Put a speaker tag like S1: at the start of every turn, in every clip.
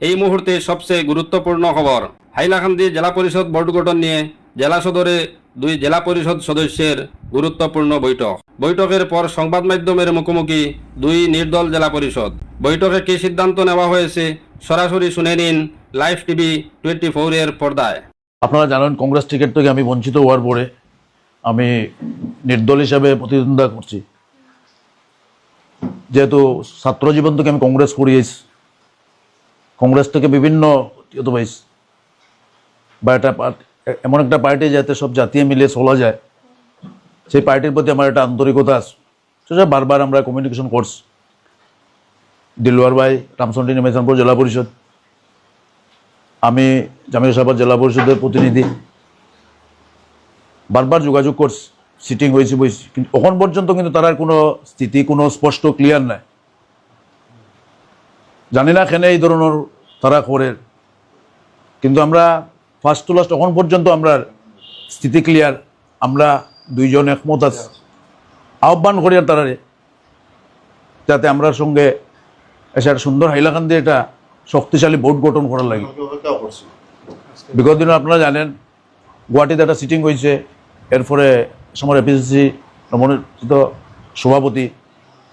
S1: এই মুহূর্তে সবচেয়ে গুরুত্বপূর্ণ খবর। হাইলাকান্দি জেলা পরিষদ বোর্ড গঠন নিয়ে জেলা সদরে দুই জেলা পরিষদ সদস্যের গুরুত্বপূর্ণ বৈঠক। বৈঠকের পর সংবাদ মাধ্যমের মুখোমুখি দুই নির্দল জেলা পরিষদ। বৈঠকে কী সিদ্ধান্ত নেওয়া হয়েছে সরাসরি শুনে নিন লাইভ টিভি টোয়েন্টি ফোরের পর্দায়।
S2: আপনারা জানেন কংগ্রেস টিকিট থেকে আমি বঞ্চিত হওয়ার পরে আমি নির্দল হিসাবে প্রতিদ্বন্দ্বিতা করছি। যেহেতু ছাত্র জীবন থেকে আমি কংগ্রেস করিয়েছি কংগ্রেস থেকে বিভিন্ন পাইছি বা একটা এমন একটা পার্টি যাতে সব জাতীয় মিলে চলা যায়, সেই পার্টির প্রতি আমার একটা আন্তরিকতা আছে। সেটা বারবার আমরা কমিউনিকেশন করছি। দিলওয়ার ভাই রামচন্ডী নিমেশনপুর জেলা পরিষদ। আমি জামিয়াসাবাদ জেলা পরিষদের প্রতিনিধি। বারবার যোগাযোগ করছি সিটিং হয়েছে বইছি। কিন্তু এখন পর্যন্ত কিন্তু তার কোনো স্থিতি, কোনো স্পষ্ট ক্লিয়ার নাই। জানি না কেন এই ধরনের তারা করে। কিন্তু আমরা ফার্স্ট টু লাস্ট এখন পর্যন্ত আমরা স্থিতি ক্লিয়ার আমরা দুইজন একমত আছি। আহ্বান করি আর তারারে যাতে আমরা সঙ্গে এসে একটা সুন্দর হাইলাকান্দি একটা শক্তিশালী বোর্ড গঠন করার লাগে। বিগত দিনে আপনারা জানেন, গুয়াহাটিতে একটা সিটিং হয়েছে, এরপরে সময় এপিসিসি নবনির্বাচিত সভাপতি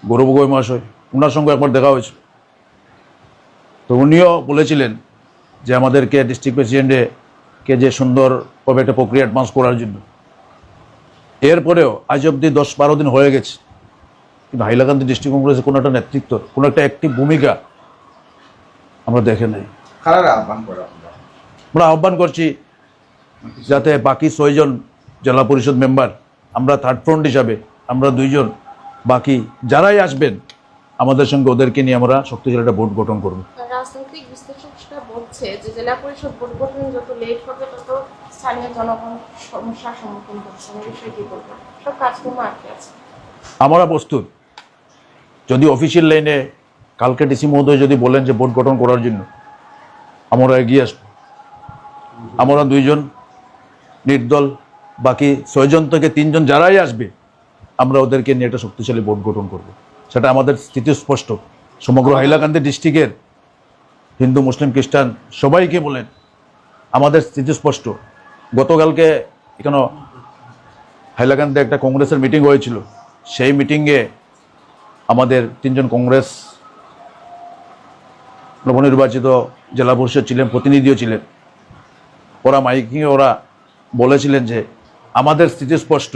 S2: গৌরব গগৈ মহাশয় ওনার সঙ্গে একবার দেখা হয়েছে তো উনিও বলেছিলেন যে আমাদেরকে ডিস্ট্রিক্ট প্রেসিডেন্টে কে যে সুন্দরভাবে একটা প্রক্রিয়া অ্যাডভান্স করার জন্য। এরপরেও আজ অবধি দশ বারো দিন হয়ে গেছে কিন্তু হাইলাকান্দি ডিস্ট্রিক্ট কংগ্রেসের কোনো একটা নেতৃত্ব কোনো একটা অ্যাক্টিভ ভূমিকা আমরা দেখে নাই। আমরা আহ্বান করছি যাতে বাকি ছয়জন জেলা পরিষদ মেম্বার আমরা থার্ড ফ্রন্ট হিসাবে আমরা দুইজন বাকি যারাই আসবেন আমাদের সঙ্গে ওদেরকে নিয়ে আমরা শক্তিশালী একটা ভোট গঠন করব।
S3: রাজনৈতিক বিশ্লেষকরা বলছে যে জেলা পরিষদ গঠন যত লেট হবে, তত স্থানীয় জনগণ সমস্যার সম্মুখীন হচ্ছে। বিষয়ে কি বলব। সব কাজকর্ম আটকে আছে।
S2: আমরা প্রস্তুত। যদি অফিসিয়াল লাইনে কালকে ডিসি মহোদয় যদি বলেন যে বোর্ড গঠন করার জন্য, আমরা এগিয়ে আসব। আমরা দুইজন নির্দল, বাকি ছয়জন থেকে তিনজন যারাই আসবে, আমরা ওদেরকে নিয়ে একটা শক্তিশালী বোর্ড গঠন করব। সেটা আমাদের স্থিতি স্পষ্ট। সমগ্র হাইলাকান্দি ডিস্ট্রিক্টের হিন্দু, মুসলিম, খ্রিস্টান সবাইকে বলেন, আমাদের স্থিতি স্পষ্ট। গতকালকে এখানে হাইলাকান্দিতে একটা কংগ্রেসের মিটিং হয়েছিল, সেই মিটিংয়ে আমাদের তিনজন কংগ্রেস নবনির্বাচিত জেলা পরিষদ ছিলেন, প্রতিনিধিও ছিলেন। ওরা মাইকিংয়ে ওরা বলেছিলেন যে, আমাদের স্থিতি স্পষ্ট,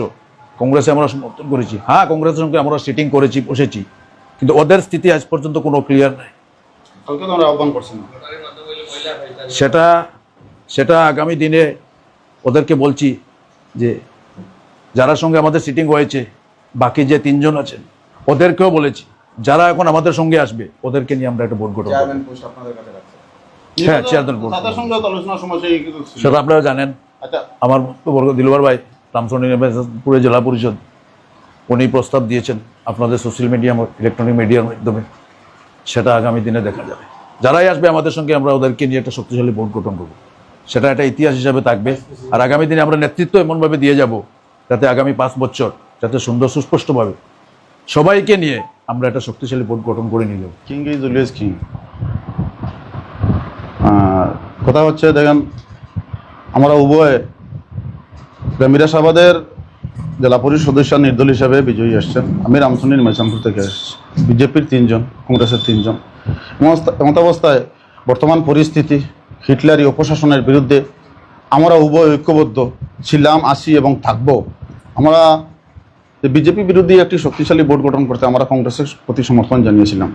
S2: কংগ্রেসে আমরা সমর্থন করেছি। হ্যাঁ কংগ্রেসের সঙ্গে আমরা সিটিং করেছি, বসেছি, কিন্তু ওদের স্থিতি আজ পর্যন্ত কোনো ক্লিয়ার নাই।
S4: কালকে তো আমরা আহ্বান করছি না
S2: সেটা সেটা আগামী দিনে ওদেরকে বলছি যে যারা সঙ্গে আমাদের সিটিং হয়েছে বাকি যে তিনজন আছেন ওদেরকেও বলেছি যারা এখন আমাদের সঙ্গে আসবে ওদেরকে নিয়ে আমরা একটা বোর্ড গঠন হ্যাঁ, চেয়ারম্যান
S4: ছিল।
S2: সেটা আপনারা জানেন।
S4: আচ্ছা।
S2: আমার বর্গ দিলবার ভাই রামচন্ডী নির্বাচনপুরে জেলা পরিষদ উনি প্রস্তাব দিয়েছেন আপনাদের সোশ্যাল মিডিয়া ইলেকট্রনিক মিডিয়ার মাধ্যমে। সেটা আগামী দিনে দেখা যাবে। যারাই আসবে আমাদের সঙ্গে, আমরা ওদেরকে নিয়ে একটা শক্তিশালী বোর্ড গঠন করব। সেটা একটা ইতিহাস হিসাবে থাকবে। আর আগামী দিনে আমরা নেতৃত্ব এমনভাবে দিয়ে যাব, যাতে আগামী পাঁচ বছর যাতে সুন্দর, সুস্পষ্টভাবে সবাইকে নিয়ে আমরা একটা শক্তিশালী বোর্ড গঠন করে নিয়ে
S4: কিং ইজ কথা হচ্ছে, দেখেন, আমরা উভয় মিরাসাবাদের জেলা পরিষদ সদস্য নির্দল হিসাবে বিজয়ী আসছেন। আমি রামচন্দ্র নিমাইচামপুর থেকে এসেছি বিজেপির তিনজন, কংগ্রেসের তিনজন। এমন- এমত অবস্থায় বর্তমান পরিস্থিতি, হিটলারি অপশাসনের বিরুদ্ধে আমরা উভয় ঐক্যবদ্ধ ছিলাম, আসি এবং থাকব। আমরা বিজেপি বিরোধী একটি শক্তিশালী বোর্ড গঠন করতে আমরা কংগ্রেসের প্রতি সমর্থন জানিয়েছিলাম।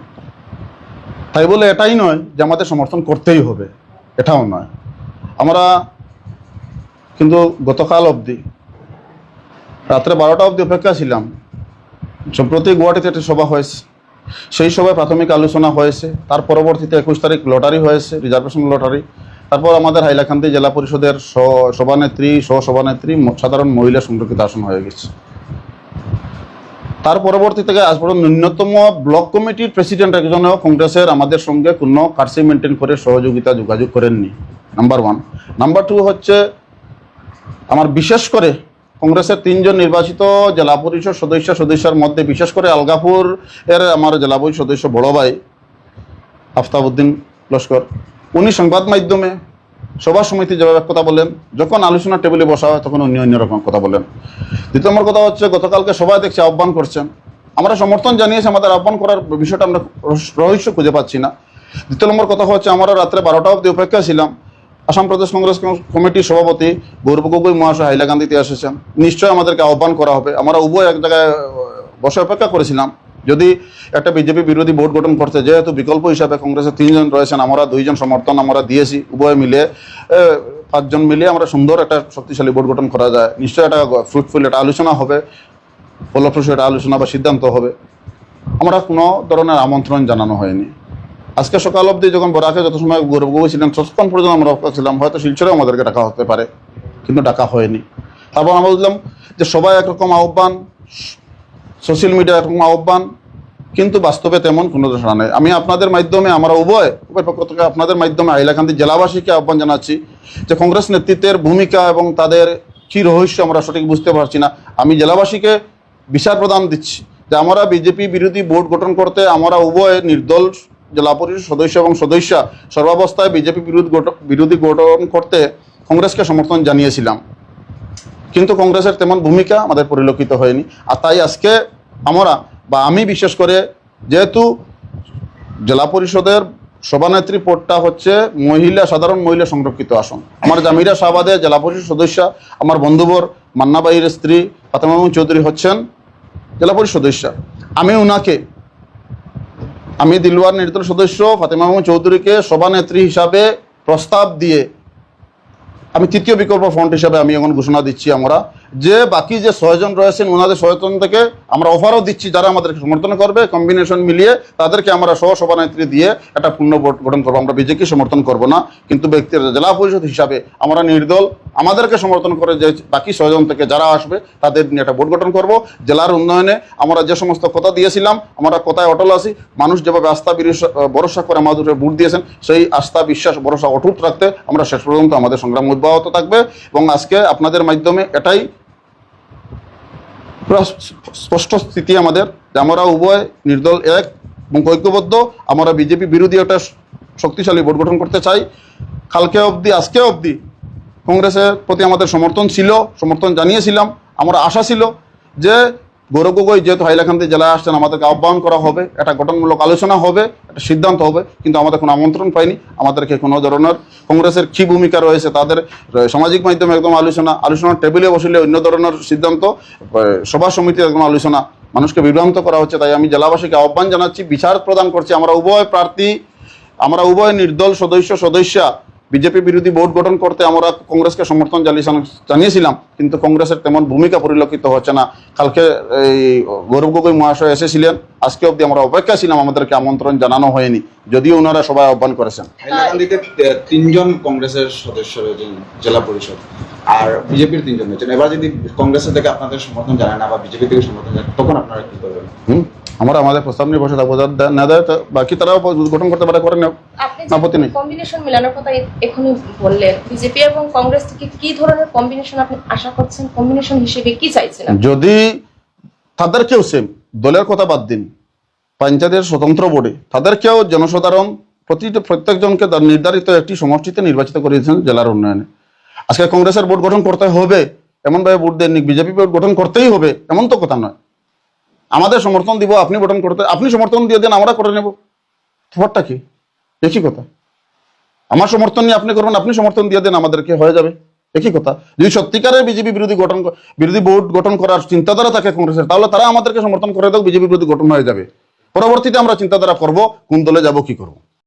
S4: তাই বলে এটাই নয় যে আমাদের সমর্থন করতেই হবে। এটাও নয়। আমরা কিন্তু গতকাল অবধি রাত্রে বারোটা অবধি অপেক্ষা ছিলাম। সম্প্রতি গুয়াহাটিতে একটা সভা হয়েছে। সেই সভায় প্রাথমিক আলোচনা হয়েছে। তার পরবর্তীতে একুশ তারিখ লটারি হয়েছে, রিজার্ভেশন লটারি। তারপর আমাদের হাইলাকান্দি জেলা পরিষদের সভানেত্রী সহ সভানেত্রী সাধারণ মহিলা সংরক্ষিত আসন হয়ে গেছে। তার পরবর্তী থেকে আজ পর্যন্ত ন্যূনতম ব্লক কমিটির প্রেসিডেন্ট একজনও কংগ্রেসের আমাদের সঙ্গে কোনো কার্সি মেনটেন করে সহযোগিতা যোগাযোগ করেননি। Number one. নাম্বার টু হচ্ছে, আমার বিশেষ করে কংগ্রেসের তিনজন নির্বাচিত জেলা পরিষদ সদস্য সদস্যের মধ্যে, বিশেষ করে আলগাপুর এর আমার জেলা পরিষদ সদস্য বড় ভাই আফতাবউদ্দিন লস্কর। উনি সংবাদ মাধ্যমে সভা সমিতি যেভাবে কথা বলেন যখন আলোচনা টেবিলে বসা হয়, তখন অন্য অন্য রকম কথা বলেন দ্বিতীয় নম্বর কথা হচ্ছে, গতকালকে সবাই দেখছি আহ্বান করছেন। আমরা সমর্থন জানিয়েছি, আমাদের আহ্বান করার বিষয়টা আমরা রহস্য- রহস্য খুঁজে পাচ্ছি না। দ্বিতীয় নম্বর কথা হচ্ছে, আমরা রাত্রে বারোটা অবধি অপেক্ষা ছিলাম। আসাম প্রদেশ কংগ্রেস কমিটির সভাপতি গৌরব গগৈ মহাশয় হাইলাকান্দিতে এসেছেন। নিশ্চয় আমাদেরকে আহ্বান করা হবে। আমরা উভয় এক জায়গায় বসে অপেক্ষা করেছিলাম। যদি একটা বিজেপি বিরোধী বোর্ড গঠন করতে যেহেতু বিকল্প হিসাবে কংগ্রেসের তিনজন রয়েছেন, আমরা দুইজন সমর্থন আমরা দিয়েছি, উভয় মিলে পাঁচজন মিলে আমরা সুন্দর একটা শক্তিশালী বোর্ড গঠন করা যায়। নিশ্চয়ই একটা ফ্রুটফুল একটা আলোচনা হবে, ফলপ্রসূ একটা আলোচনা বা সিদ্ধান্ত হবে। আমরা কোনো ধরনের আমন্ত্রণ জানানো হয়নি। আজকে সকাল অবধি যখন বরাকে যত সময় গৌরব গগৈ ছিলেন ততক্ষণ পর্যন্ত আমরা ছিলাম। হয়তো শিলচরেও আমাদেরকে ডাকা হতে পারে, কিন্তু ডাকা হয়নি। তারপর আমরা বুঝলাম যে সবাই একরকম আহ্বান, সোশ্যাল মিডিয়া একরকম আহ্বান, কিন্তু বাস্তবে তেমন কোনো ধারণা নেই। আমি আপনাদের মাধ্যমে, আমরা উভয় উভয় পক্ষ থেকে আপনাদের মাধ্যমে হাইলাকান্দি জেলাবাসীকে আহ্বান জানাচ্ছি যে কংগ্রেস নেতৃত্বের ভূমিকা এবং তাদের কি রহস্য আমরা সঠিক বুঝতে পারছি না। আমি জেলাবাসীকে বিচার প্রদান দিচ্ছি যে আমরা বিজেপি বিরোধী বোর্ড গঠন করতে আমরা উভয় নির্দল জেলা পরিষদ সদস্য এবং সদস্যা সর্বাবস্থায় বিজেপি বিরোধী বিরোধী গঠন করতে কংগ্রেসকে সমর্থন জানিয়েছিলাম। কিন্তু কংগ্রেসের তেমন ভূমিকা আমাদের পরিলক্ষিত হয়নি। আর তাই আজকে আমরা বা আমি বিশেষ করে যেহেতু জেলা পরিষদের সভানেত্রী পদটা হচ্ছে মহিলা, সাধারণ মহিলা সংরক্ষিত আসন। আমার জামিরা শাহবাদে জেলা পরিষদ সদস্য, আমার বন্ধুবর মান্নাবাইয়ের স্ত্রী ফাতেমা চৌধুরী হচ্ছেন জেলা পরিষদ সদস্য। আমি উনাকে আমি দিলওয়ার নির্দল সদস্য ফাতেমা মাহমুদ চৌধুরীকে সভানেত্রী হিসাবে প্রস্তাব দিয়ে আমি তৃতীয় বিকল্প ফ্রন্ট হিসাবে আমি এখন ঘোষণা দিচ্ছি আমরা। যে বাকি যে ছয়জন রয়েছেন, ওনাদের ছয়জন থেকে আমরা অফারও দিচ্ছি যারা আমাদেরকে সমর্থন করবে কম্বিনেশন মিলিয়ে তাদেরকে আমরা সহ সভানেত্রী দিয়ে একটা পূর্ণ ভোট গঠন করব। আমরা বিজেপি সমর্থন করব না, কিন্তু ব্যক্তির জেলা পরিষদ হিসাবে আমরা নির্দল, আমাদেরকে সমর্থন করে যে বাকি ছয়জন থেকে যারা আসবে, তাদের নিয়ে একটা ভোট গঠন করব। জেলার উন্নয়নে আমরা যে সমস্ত কথা দিয়েছিলাম, আমরা কথায় অটল আছি। মানুষ যেভাবে আস্থা ভরসা করে আমাদের ভোট দিয়েছেন, সেই আস্থা বিশ্বাস, ভরসা অটুট রাখতে আমরা শেষ পর্যন্ত আমাদের সংগ্রাম অব্যাহত থাকবে। এবং আজকে আপনাদের মাধ্যমে এটাই স্পষ্ট স্থিতি আমাদের যে আমরা উভয় নির্দল এক এবং ঐক্যবদ্ধ। আমরা বিজেপি বিরোধী একটা শক্তিশালী ভোট গঠন করতে চাই। কালকে অবধি, আজকে অবধি কংগ্রেসের প্রতি আমাদের সমর্থন ছিল, সমর্থন জানিয়েছিলাম। আমরা আশা ছিল যে গৌরব গগৈ যেহেতু হাইলাকান্দি জেলায় আসছেন, আমাদেরকে আহ্বান করা হবে, একটা গঠনমূলক আলোচনা হবে, একটা সিদ্ধান্ত হবে, কিন্তু আমাদের কোনো আমন্ত্রণ পাইনি। আমাদেরকে কোনো ধরনের কংগ্রেসের কী ভূমিকা রয়েছে, তাদের সামাজিক মাধ্যমে একদম আলোচনা, আলোচনার টেবিলে বসলে অন্য ধরনের সিদ্ধান্ত সভা সমিতির একদম আলোচনা, মানুষকে বিভ্রান্ত করা হচ্ছে, তাই আমি জেলাবাসীকে আহ্বান জানাচ্ছি, বিচার প্রদান করছি। আমরা উভয় প্রার্থী, আমরা উভয় নির্দল সদস্য সদস্যা বিজেপি বিরোধী বোর্ড গঠন করতে আমরা কংগ্রেসকে সমর্থন জানিয়েছিলাম- জানিয়েছিলাম কিন্তু কংগ্রেসের তেমন ভূমিকা পরিলক্ষিত হচ্ছে না। কালকে এই গৌরব গগৈ মহাশয় এসেছিলেন আজকে অবধি আমরা অপেক্ষা ছিলাম আমাদেরকে আমন্ত্রণ জানানো হয়নি যদিও ওনারা সবাই আহ্বান করেছেন।
S5: হাইলাকান্দিতে তিনজন কংগ্রেসের সদস্য রয়েছেন জেলা পরিষদ আর বিজেপির তিনজন রয়েছেন। এবার যদি কংগ্রেসের থেকে আপনাদের সমর্থন জানায় না বা বিজেপি থেকে সমর্থন জানায় তখন আপনারা কি করবেন?
S4: হুম? আমরা আমাদের প্রস্তাব নিয়ে বসে থাকব। না দেয় বাকি তারাও গঠন করতে পারে করে আপত্তি নেই।
S3: কম্বিনেশন মেলানোর কথা এখনই বললেন বিজেপি এবং কংগ্রেস থেকে কি ধরনের কম্বিনেশন আপনি আশা করছেন? কম্বিনেশন হিসেবে কি চাইছেন?
S4: যদি তাদেরকেও সেম দলের কথা বাদ দিন। পঞ্চায়েতের স্বতন্ত্র বোর্ডে তাদের কেউ জনসাধারণ প্রতিটা প্রত্যেকজনকে তার নির্ধারিত একটি সমষ্টিতে নির্বাচিত করেছেন জেলার উন্নয়নে। আজকে কংগ্রেসের বোর্ড গঠন করতে হবে। এমনভাবে ভোট দেননি। বিজেপি বোর্ড গঠন করতেই হবে। এমন তো কথা নয়। আমাদের সমর্থন দিব, আপনি গঠন করতে, আপনি সমর্থন দিয়ে দেন, আমরা করে নেব। ব্যাপারটা কি? একই কথা? আমার সমর্থন নিয়ে আপনি করবেন, আপনি সমর্থন দিয়ে দেন, আমাদেরকে হয়ে যাবে। একই কথা? যদি সত্যিকারের বিজেপি বিরোধী গঠন বিরোধী বোর্ড গঠন করার চিন্তাধারা থাকে কংগ্রেসের, তাহলে তারা আমাদেরকে সমর্থন করে দাও, বিজেপি বিরোধী গঠন হয়ে যাবে। পরবর্তীতে আমরা চিন্তাধারা করব, কোন দলে যাব, কি করব।